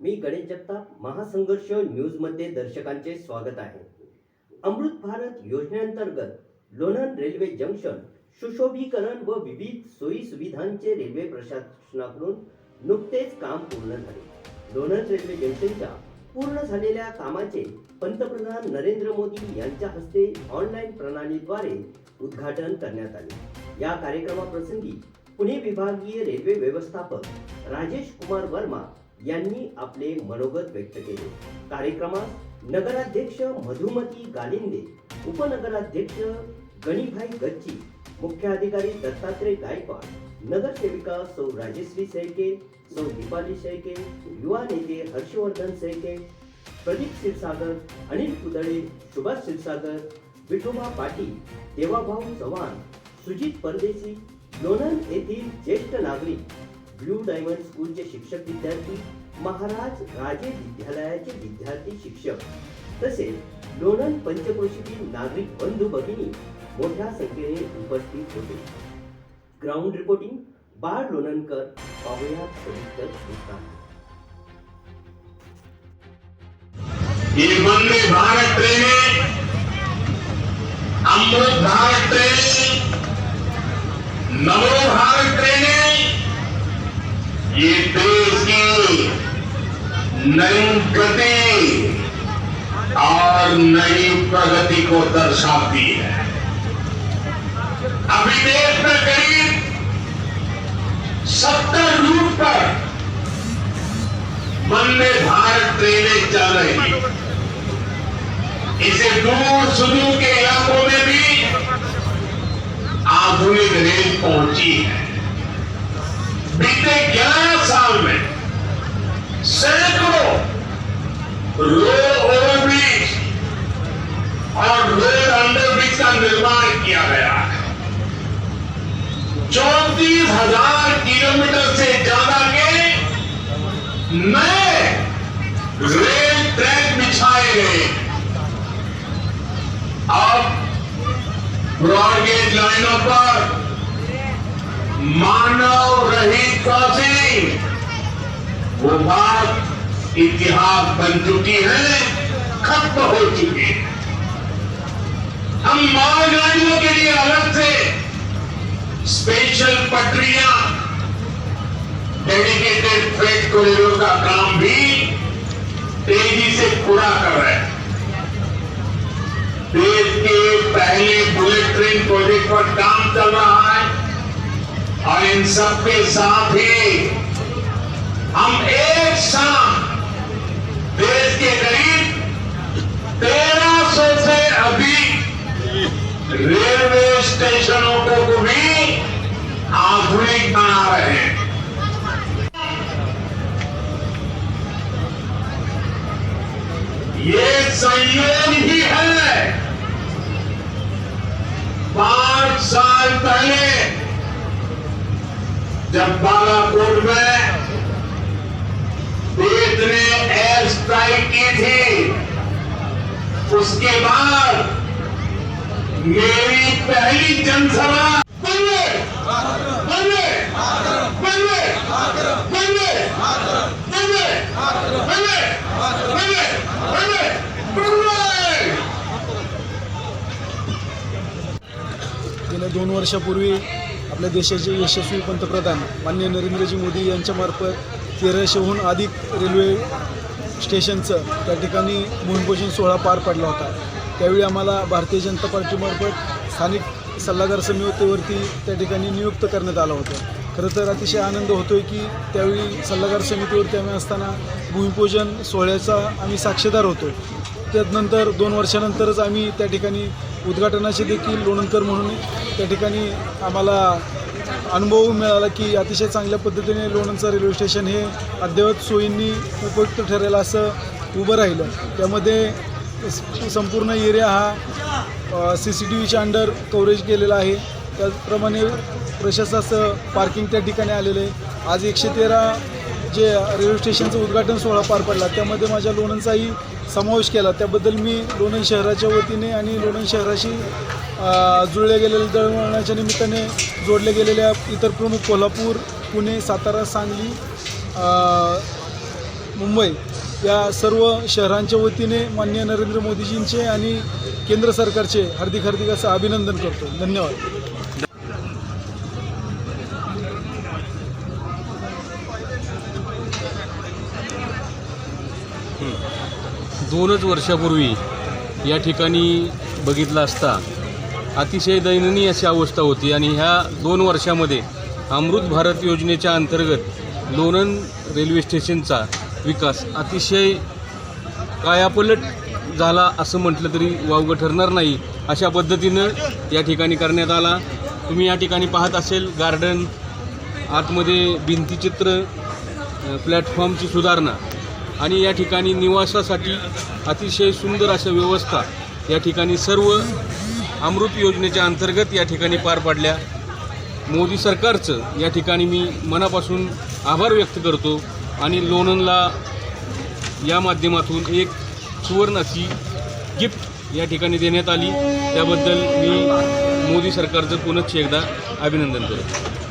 मी गणेश जगताप महासंघर्ष न्यूजमध्ये दर्शकांचे स्वागत आहे. अमृत भारत योजनेअंतर्गत लोणंद रेल्वे जंक्शन सुशोभीकरण व विविध सोयी सुविधांचे रेल्वे प्रशासनाकडून नुकतेच काम पूर्ण झाले. लोणंद रेल्वे जंक्शनच्या पूर्ण झालेल्या कामाचे पंतप्रधान नरेंद्र मोदी यांच्या हस्ते ऑनलाईन प्रणालीद्वारे उद्घाटन करण्यात आले. या कार्यक्रमाप्रसंगी पुणे विभागीय रेल्वे व्यवस्थापक राजेश कुमार वर्मा यांनी आपले मनोगत व्यक्त केले. कार्यक्रमात नगराध्यक्ष मधुमती गालिंदे उपनगराध्यक्ष गणीभाई गच्ची मुख्याधिकारी दत्तात्रय गायकवाड नगरसेविका सौ राजेश्री सैके सौ दीपाली सैके युवा नेते हर्षवर्धन सैके प्रदीप क्षीरसागर अनिल कुदळे सुभाष क्षीरसागर विठोबा पाटील देवाभाऊ चव्हाण सुजित परदेशी लोणंद येथील ज्येष्ठ नागरिक ब्लू डायमंड स्कूलचे शिक्षक विद्यार्थी महाराज राजे विद्यालयाचे विद्यार्थी शिक्षक तसेच लोणंद पंचक्रोशीतील नागरिक बंधू भगिनी मोठ्या संख्येने उपस्थित होते. ग्राउंड रिपोर्टिंग बाळ लोणंदकर पाहुयात सविस्तर वृत्तांत. ये वंदे भारत ट्रेनें अमृत भारत ट्रेनें नमो भारत ट्रेनें ये देश की नई गति और नई प्रगति को दर्शाती है। अभी देश में करीब सत्तर रूट पर वंदे भारत ट्रेनें चल रही इसे दूर सुदूर के बिछाए अब ब्रॉडगेज लाइनों पर मानव रहित क्रॉसिंग वो बात इतिहास बन चुकी है, खत्म हो चुकी है। हम मालगाड़ियों के लिए अलग से स्पेशल पटरियाँ डेडिकेटेड फ्रेट कॉरिडोर का काम भी तेज़ी से पूरा कर रहे हैं। देश के पहले बुलेट ट्रेन प्रोजेक्ट पर काम चल रहा है और इन सब के साथ ही हम एक साथ देश के करीब तेरह सौ से अधिक संयोग ही है। पाँच साल पहले, जब बालाकोट में देश ने एयर स्ट्राइक की थी, उसके बाद मेरी पहली जनसभा। बंदे बंदे बंदे बंदे। दोन वर्षापूर्वी आपल्या देशाचे यशस्वी पंतप्रधान माननीय नरेंद्रजी मोदी यांच्यामार्फत तेराशेहून अधिक रेल्वे स्टेशनचं त्या ठिकाणी भूमिपूजन सोहळा पार पडला होता. त्यावेळी आम्हाला भारतीय जनता पार्टीमार्फत स्थानिक सल्लागार समितीवरती त्या ठिकाणी नियुक्त करण्यात आलं होतं. खरं तर अतिशय आनंद होतो आहे की त्यावेळी सल्लागार समितीवरती आम्ही असताना भूमिपूजन सोहळ्याचा आम्ही साक्षीदार होतो त्यानंतर दोन वर्षानंतरच आम्ही त्या ठिकाणी उद्घाटनाचे देखील लोणंदकर म्हणून त्या ठिकाणी आम्हाला अनुभव मिळाला की अतिशय चांगल्या पद्धतीने लोणंदचं रेल्वे स्टेशन हे अद्ययावत सोयींनी उपयुक्त ठरेल असं उभं राहिलं. त्यामध्ये संपूर्ण एरिया हा सी सी टी व्हीच्या अंडर कव्हरेज केलेला आहे. त्याचप्रमाणे प्रशासनाचं पार्किंग त्या ठिकाणी आलेलं आहे. आज एकशे तेरा जे रेल्वे स्टेशनचं उद्घाटन सोहळा पार पडला त्यामध्ये माझ्या लोणंदचाही समावेश केला. त्याबद्दल मी लोणंद शहराच्या वतीने आणि लोणंद शहराशी जुळल्या गेलेल्या दळवळणाच्या निमित्ताने जोडल्या गेलेल्या इतर प्रमुख कोल्हापूर पुणे सातारा सांगली मुंबई मुंबई या सर्व शहरांच्या वतीने माननीय नरेंद्र मोदीजींचे आणि केंद्र सरकारचे हार्दिक हार्दिक असं अभिनंदन करतो. धन्यवाद. दोनच वर्षापूर्वी या ठिकाणी बघितलं असता अतिशय दयनीय अशी अवस्था होती आणि ह्या दोन वर्षामध्ये अमृत भारत योजनेच्या अंतर्गत लोणंद रेल्वे स्टेशनचा विकास अतिशय कायापलट झाला असं म्हटलं तरी वावगं ठरणार नाही अशा पद्धतीनं या ठिकाणी करण्यात आला. तुम्ही या ठिकाणी पाहत असेल गार्डन आतमध्ये भिंतीचित्र प्लॅटफॉर्मची सुधारणा. आणि या ठिकाणी निवासासाठी अतिशय सुंदर अशा व्यवस्था या ठिकाणी सर्व अमृत योजनेच्या अंतर्गत या ठिकाणी पार पाडल्या. मोदी सरकारचं या ठिकाणी मी मनापासून आभार व्यक्त करतो आणि लोणंदला या माध्यमातून एक सुवर्णाची गिफ्ट या ठिकाणी देण्यात आली. त्याबद्दल मी मोदी सरकारचं पुनश्च एकदा अभिनंदन करतो.